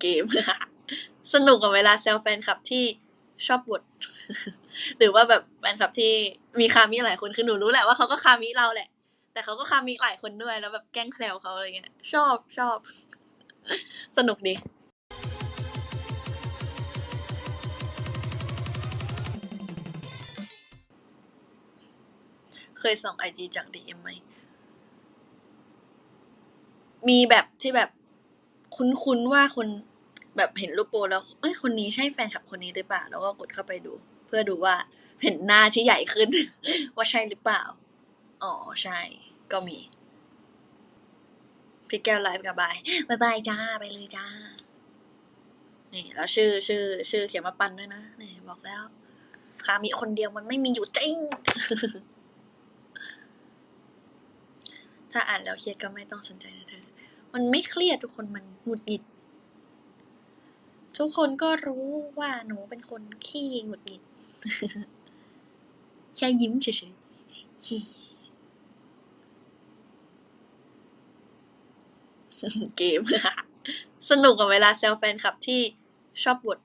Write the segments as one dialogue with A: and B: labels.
A: เกม สนุกกับเวลาแซวแฟนคลับที่ชอบบทหรือว่าแบบแฟนคลับที่มีคามิหลายคนคือหนูรู้แหละว่าเขาก็คามิเราแหละ แต่เขาก็คามิหลายคนด้วยแล้วแบบแกล้งแซวเขาอะไรเงี้ย ชอบชอบ สนุกดีเคยส่องไอจีจากดีเอ็มไหม มีแบบที่แบบ คุ้นๆว่าคนแบบเห็นรูปโปรแล้ว เอ้ย คนนี้ใช่แฟนคลับคนนี้หรือเปล่า แล้วก็กดเข้าไปดู เพื่อดูว่าเห็นหน้าที่ใหญ่ขึ้น ว่าใช่หรือเปล่า อ๋อ ใช่ ก็มี พี่แก้วไลฟ์กับบายบายบายจ้า ไปเลยจ้า นี่ แล้วชื่อชื่อ ชื่อเขียนมาปันด้วยนะ นี่ บอกแล้วคามีคนเดียวมันไม่มีอยู่จริง ถ้าอ่านแล้วเครียดก็ไม่ต้องสนใจนะเธอ มันไม่เครียดทุกคนมันหงุดหงิด ทุกคนก็รู้ว่าหนูเป็นคนขี้หงุดหงิด แค่ยิ้มเฉยๆเกมสนุกกับเวลาแซวแฟนคลับที่ชอบบท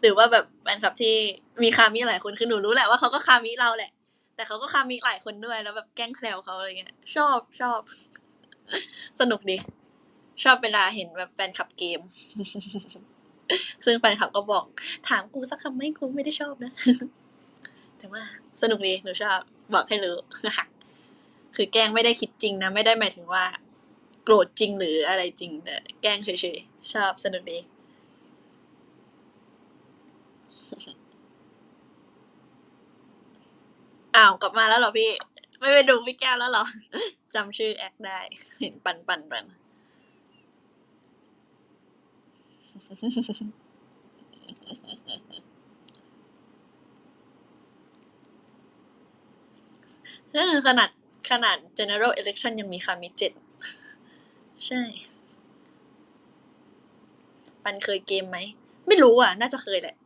A: หรือว่าแบบแฟนคลับที่มีคามิหลายคนคือหนูรู้แหละว่าเขาก็คามิเราแหละ แต่เขาก็คามิหลายคนด้วยแล้วแบบแกล้งแซวเขาอะไรเงี้ยชอบชอบ สนุกดี ชอบเวลาเห็นแบบแฟนคลับเกม ซึ่งแฟนคลับก็บอก ถามกูสักคำไหมกูไม่ได้ชอบนะ แต่ว่าสนุกดี หนูชอบ บอกให้รู้คือแกล้งไม่ได้คิดจริงนะ ไม่ได้หมายถึงว่า โกรธจริงหรืออะไรจริง แต่แกล้งเฉยๆ ชอบสนุกดีอ้าวกลับมาแล้วเหรอพี่ ไม่ไปดูพี่แก้วแล้วเหรอ จำชื่อแอคได้ เห็นปันปันปันนั่นคือขนาดขนาด general election ยังมีคามิเจ็ดใช่ ปันเคยเกมไหม ไม่รู้อะ น่าจะเคยแหละ